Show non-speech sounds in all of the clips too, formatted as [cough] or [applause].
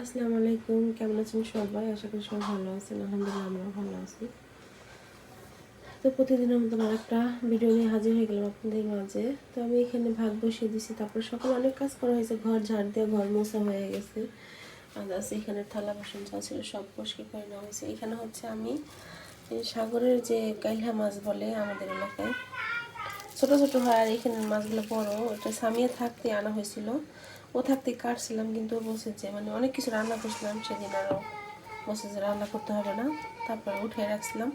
আসসালামু আলাইকুম, কেমন আছেন সবাই? আশা করি সবাই ভালো আছেন। আলহামদুলিল্লাহ, আমরাও ভালো আছি। তো প্রতিদিনের মতন আর একটা ভিডিও নিয়ে হাজির হয়ে গেলাম আপনাদের মাঝে। তো আমি এখানে ভাত বসিয়ে দিছি। তারপর সকালে অনেক কাজ করা হয়েছে। ঘর ঝাড় দিয়ে ঘর মোছা হয়ে গেছে। আর আছে এখানে থালা, বাসন যা ছিল সব পরিষ্কার করে নেওয়া হয়েছে। এখানে হচ্ছে আমি সাগরের যে কাইলা মাছ বলে আমাদের এলাকায় ছোট ছোট হয় আর এখানে মাছগুলো বড়। ওটা সামিয়ে থাকতে আনা হয়েছিল। ও থাকতে কাটছিলাম, কিন্তু বলছে যে মানে অনেক কিছু রান্না করছিলাম সেদিন আরও বলছে যে, রান্না করতে হবে না। তারপরে উঠে রাখছিলাম।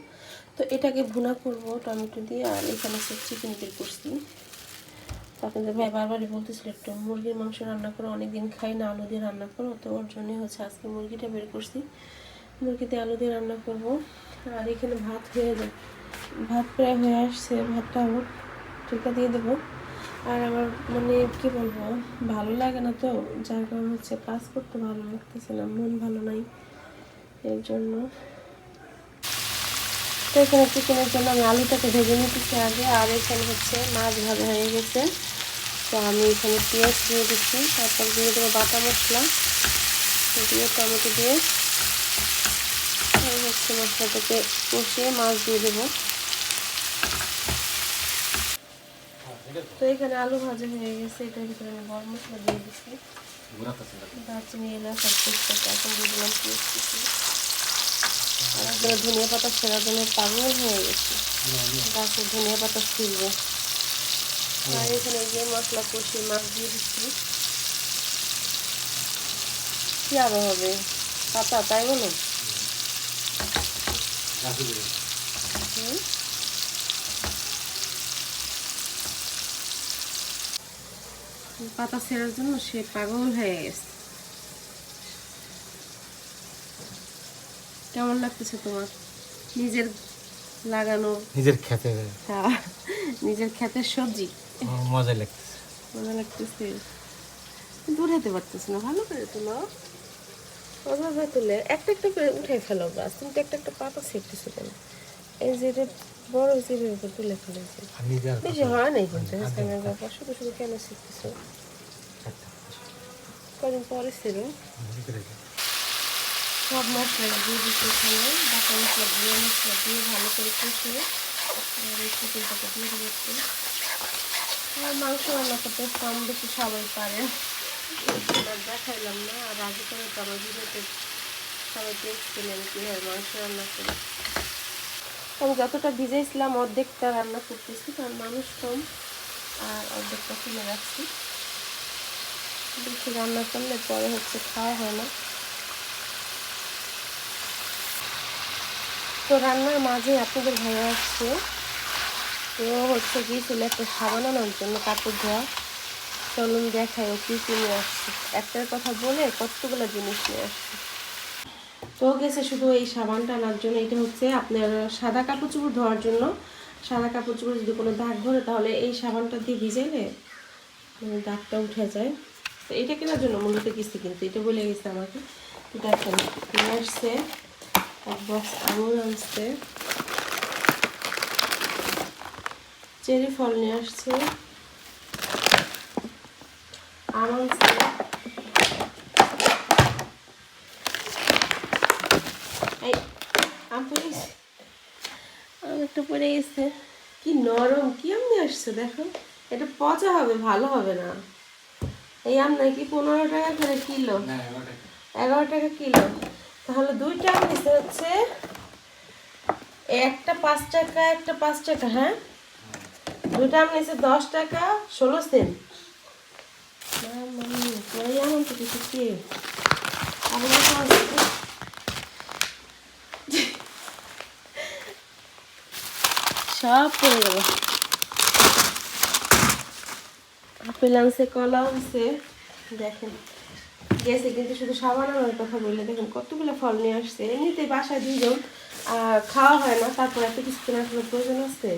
তো এটাকে ভুনা করব, টমেটো দিয়ে, আর এখানে হচ্ছে চিকেন বের করছি। আপনাদের ভাই বারবারই বলতেছিল, একটু মুরগির মাংস রান্না করো, অনেকদিন খাই না, আলু দিয়ে রান্না করো। তো ওর জন্যই হচ্ছে আজকে মুরগিটা বের করছি। মুরগিতে আলু দিয়ে রান্না করব। আর এখানে ভাত হয়ে যায়। ভাত প্রায় হয়ে আসছে, ভাতটা টিকা দিয়ে দেবো। আর আমার মানে কি বলব, ভালো লাগে না তো, যার কারণ হচ্ছে কাজ করতে ভালো লাগতেছে না, মন ভালো নাই এর জন্য। তো এখানে চিকেনের জন্য আমি আলুটাকে ভেজে নিতেছি আগে, আর এখানে হচ্ছে মাছ ভাজা হয়ে গেছে। তো আমি এখানে পেঁয়াজ দিয়ে দিচ্ছি, তারপর দিয়ে দেবো বাটা মশলা। দিয়ে টমেটো দিয়ে হচ্ছে মশলাটাকে কষিয়ে মাছ দিয়ে দেবো। তো এখানে আলু ভাজা হয়ে গেছে এটার ভিতরে আমি গরম মশলা দিয়ে দিচ্ছি। দারচিনি এলাচ আর তেজপাতা এখন দিয়ে দিলাম আর ধনিয়া পাতা ছেঁড়ার জন্য পাগল হয়ে গেছে। গাছে ধনিয়া পাতা ছিলবে আর এখানে যে মশলা কষিয়ে মাছ দিয়ে দিচ্ছি কি আরও হবে? পাতা তাই বলো? হুম? পাতা ছেঁড়ার জন্য সে পাগল হয়ে গেছে। কেমন লাগতেছে তোমার? নিজের লাগানো নিজের খেতে? হ্যাঁ, নিজের ক্ষেতের সবজি। মজা লাগতেছে। মজা লাগতেছে। কিন্তু উঠাতে পারতেছে না ভালো করে তুলো ওভাবে তুলে একটা একটা করে উঠে ফেলো বাস। তুমি তো একটা একটা পাতা ছেড়তেছো কেন? এই যে বড় এটার উপর তুলে ফেলেছে। বেশি হয় নাই কিন্তু শুধু শুধু কেন শিখতেছো? কদিন পরে ছিল সব মশলা দিয়ে দিচ্ছি এখানে। বাটা মশলা দিয়ে মশলা দিয়ে ভালো করে কষিয়ে আর এই চিকেনটাকে দিয়ে একটু। আর মাংস রান্না করতে কম বেশি সবাই পারেন। দেখাইলাম না আর আগে করে তো আমার ভিডিওতে সবাই দেখছিলেন কীভাবে মাংস রান্না করি। আমি যতটা ভিজাইছিলাম অর্ধেকটা রান্না করতেছি, কারণ মানুষ কম, আর অর্ধেকটা খুলে রাখছি। বেশি রান্না করলে পরে হচ্ছে খাওয়া হয় না। তো রান্নার মাঝে আপনাদের ভালো আসছে ও হচ্ছে গিয়েছিল একটা সাবান জন্য কাপড় ধোয়া। চলুন দেখায় ও কি কি নিয়ে আসছে। একটার কথা বলে কতগুলো জিনিস নিয়ে আসছে। তো গেছে শুধু এই সাবানটা আনার জন্য। এটা হচ্ছে আপনার সাদা কাপড় চোপড় ধোয়ার জন্য। সাদা কাপড় চোপড় যদি কোনো দাগ ধরে, তাহলে এই সাবানটা দিয়ে ভিজাইলে মানে দাগটা উঠে যায়। তো এটা কেনার জন্য মূলত গেছে কিন্তু, এটা বলে গেছে আমাকে। দেখেন, নিয়ে আসছে, এক বক্স আঙুর আনছে। চেরি ফল নিয়ে আসছে। আম এই আম পড়ে গেছে আম একটু পড়ে গেছে। কি নরম কি আম আসছে দেখো। এটা পচা হবে ভালো হবে না। এই আম নাকি পনেরো টাকা করে কিলো। এগারো টাকা। কিলো। তাহলে দুইটা আম নিতে হচ্ছে একটা পাঁচ টাকা একটা পাঁচ টাকা হ্যাঁ? দুইটা আম নিচ্ছে দশ টাকা ষোলো সেন্ট। পরে আম কিছু কি? আপেল সব পড়ে গেল আপেল আনছে কলা আনছে দেখেন। গেছে কিন্তু শুধু সাবান আনার কথা বললে দেখেন কতগুলো ফল নিয়ে আসছে। এমনিতে বাসায় দুজন আর খাওয়া হয় না তারপর এত কিছু কেনার কোনো প্রয়োজন আছে।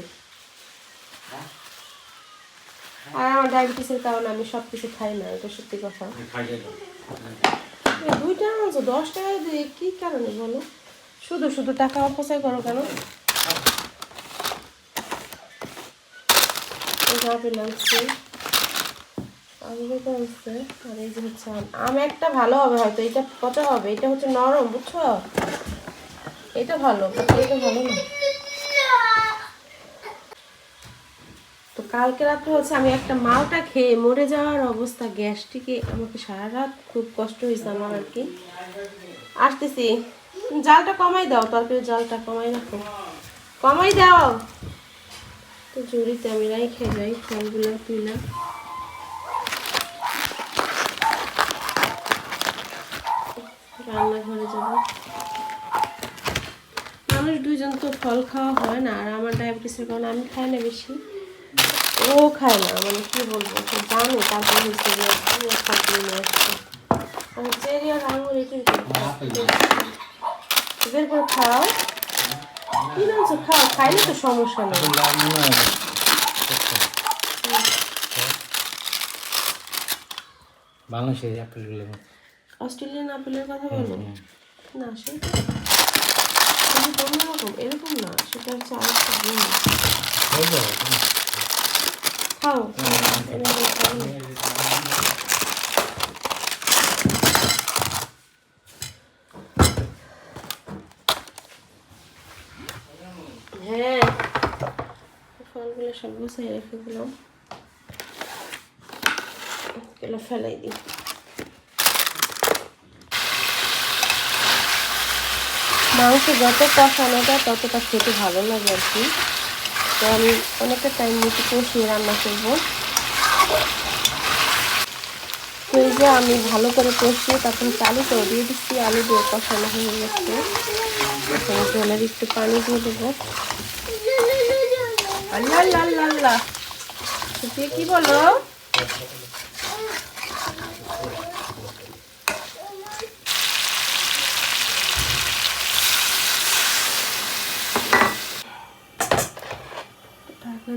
আর আমার ডায়াবেটিসের কারণে আমি সব কিছু খাই না এটা সত্যি কথা। দুইটা আনছো দশ টাকা দিয়ে কি কারণে বলো? শুধু শুধু টাকা অপচয় করো কেন? একটা ভালো হবে হয়তো, এটা কত হবে? এটা হচ্ছে নরম, বুঝছ? এটা ভালো এটা ভালো না। তো কালকে রাত্রে হচ্ছে আমি একটা মালটা খেয়ে মরে যাওয়ার অবস্থা। গ্যাসটিকে আমাকে সারা রাত খুব কষ্ট হয়েছে আমার আর কি। আসতেছি। জালটা কমাই দাও তরকারির জালটা কমাই রাখো। কমাই দাও। তো জুড়িতে আমি রাইখে যাই, ফলগুলো তুইলা রান্নাঘরে যাব। মানুষ দুইজন তো ফল খাওয়া হয় না, আর আমার ডায়াবেটিসের কারণে আমি খাই না বেশি। ও খায় না মানে কি বলব জানো তারপর হচ্ছে যে আসছে করে খাও। কি খাও, খাইলে তো সমস্যা নেই। বাংলাদেশের অ্যাপেলগুলো অস্ট্রেলিয়ান আপেলের কথা বলো না সেটা কিন্তু অন্যরকম এরকম না সেটা হচ্ছে আরেকটা জিনিস খাও। এভাবে খাও না। হ্যাঁ। ফলগুলো সব গুছাই রেখে দিলাম। এগুলো ফেলাই দিই মাংস যত কষানো যায় ততটা খেতে ভালো লাগে আর কি। তো আমি অনেকটা টাইম মতো কষিয়ে রান্না করব। যে আমি ভালো করে কষিয়ে তারপরে চালু করে দিয়ে দিচ্ছি আলু দিয়ে কষানো হয়ে গেছে। এখন জলের একটু পানি দিয়ে দেবো। আল্লাহ আল্লাহ আল্লাহ কি বলো?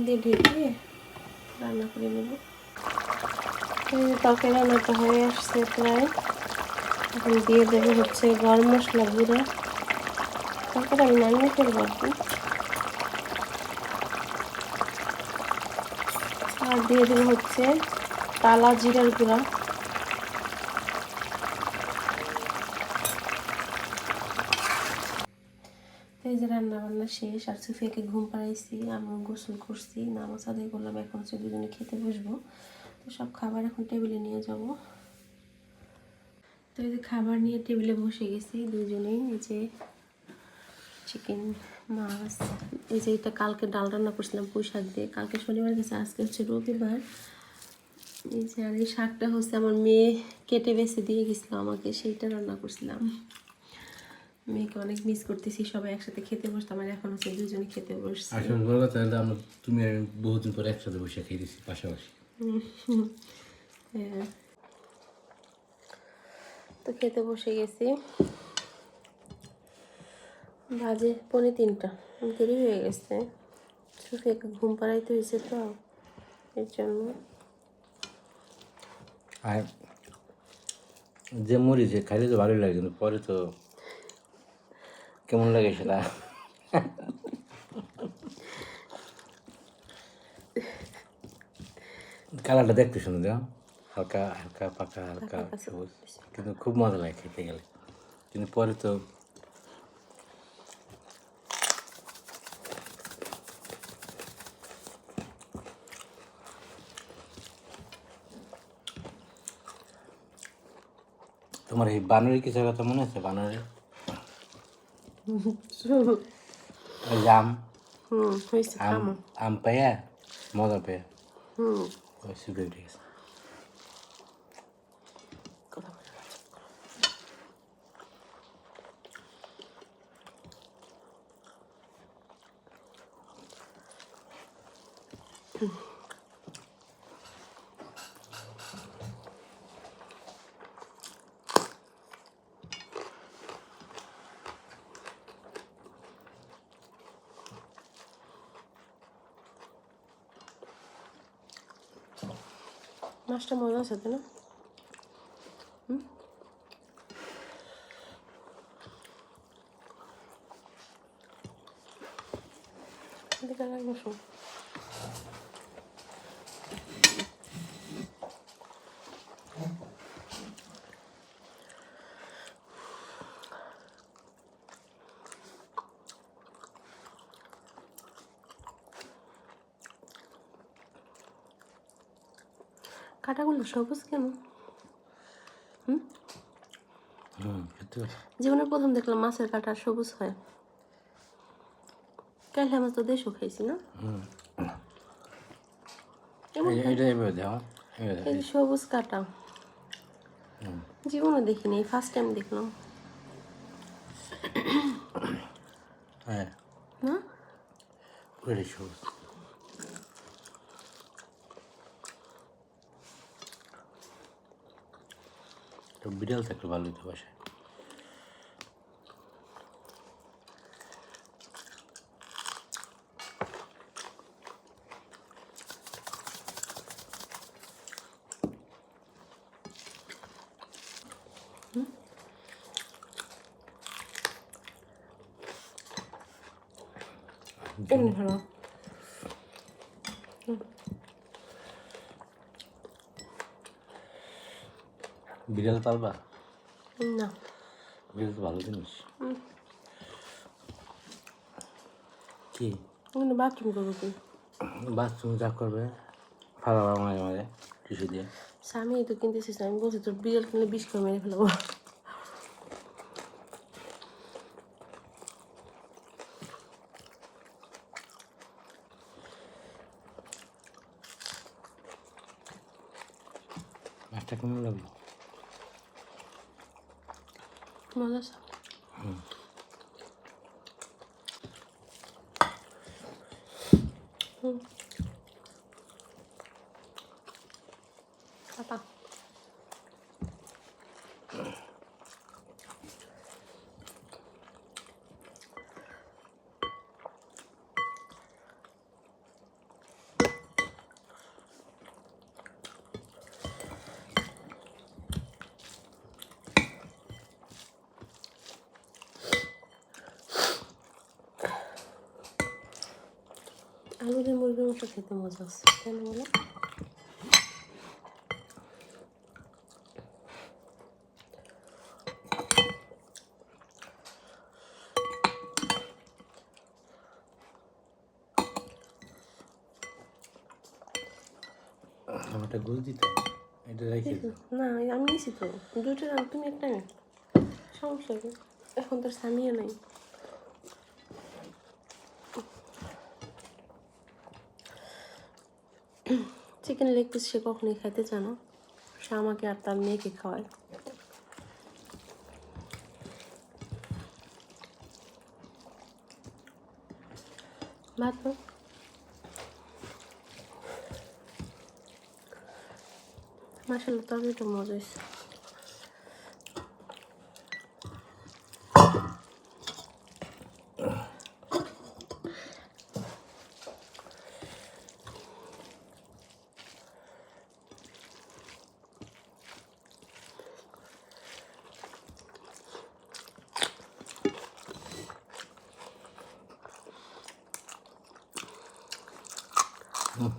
দিয়ে ঢেকে রান্না করে নেব। ত্বকে রান্না রান্নাটা হয়ে আসছে প্রায়। এখন দিয়ে দেবো হচ্ছে গরম মশলা গুঁড়া। তারপরে আমি নামিয়ে ফেলব আর কি। আর দিয়ে দেবো হচ্ছে তালা জিরার গুঁড়া তো এই যে রান্না বান্না শেষ আর সুফিয়াকে ঘুম পাড়াইছি আমি গোসল করছি, নামাজ আদায় করলাম, এখন হচ্ছে দুজনে খেতে বসবো। তো সব খাবার এখন টেবিলে নিয়ে যাব। তো এই যে খাবার নিয়ে টেবিলে বসে গেছি দুজনেই এই যে চিকেন, মাছ, এই যে এটা কালকে ডাল রান্না করছিলাম পুঁই শাক দিয়ে। কালকে শনিবার গেছে, আজকে হচ্ছে রবিবার। এই যে আর এই শাকটা হচ্ছে আমার মেয়ে কেটে বেছে দিয়ে গেছিল আমাকে, সেইটা রান্না করছিলাম। মেয়েকে অনেক মিস করতেছি সবাই একসাথে খেতে বসতাম আর এখন হচ্ছে দুজনে খেতে বসছি। আসলে বড় কথা হলো আমরা তুমি আমি বহুদিন পরে একসাথে বসে খেয়েছি পাশাপাশি। [laughs] হ্যাঁ। তো খেতে বসে গেছি। বাজে পৌনে তিনটা দেরি হয়ে গেছে। সুফিয়াকে ঘুম পাড়াইতে হয়েছে তো এর জন্য। আর যে মরি যে খাইলে তো ভালোই লাগে কিন্তু পরে তো কেমন লাগে সেটা কালারটা দেখতে শুনে দাও। হালকা হালকা পাকা হালকা সবুজ। কিন্তু খুব মজা লাগে খেতে গেলে। কিন্তু পরে তো তোমার এই বানরের কিছু কথা মনে আছে? বানরের? ওই আম হুম হয়েছে আম আম পাইয়া মজা পেয়ে হুম ওই সুখে গেছে মাছটা মজা আছে না এদিকে রাখ বসো কাটাগুলো সবুজ কেন হুম? জীবনের প্রথম দেখলাম মাছের কাটা সবুজ হয়। কালকে আমরা তো দেশও খাইছি না? এই- সবুজ কাটা। জীবনে দেখিনি ফার্স্ট টাইম দেখলাম। হ্যাঁ। না? সবুজ। তো বিড়াল থাকলে ভালো হতো বাসায়। এমনি ভালো। বিড়াল পালবা? না। বিড়াল তো ভালো জিনিস। কি? বাথরুম করব কি? বাথরুম যা করবে ফালাবা মাঝে মাঝে কিছু দিয়ে। স্বামী তো কিনতেছিস আমি বলছি তোর বিড়াল কিনলে বিষ করে মেরে ফেলব মাছটা কেমন লাগল মজা আছে হুম। কাটা আলু দিয়ে খেতে মজা আছে। কেন বলো? আমারটা গুল দিত এটা রেখে না আমি নিয়েছি তো। দুটো তুমি একটা। সমস্যা কি? এখন তোর স্বামীও নাই। চিকেন লেগ পিস সে কখনোই খাইতে চায় সে আমাকে আর তার মেয়েকে খাওয়ায়। ভাত মাসাল্লাহ তরকারিটা মজা হয়েছে うん。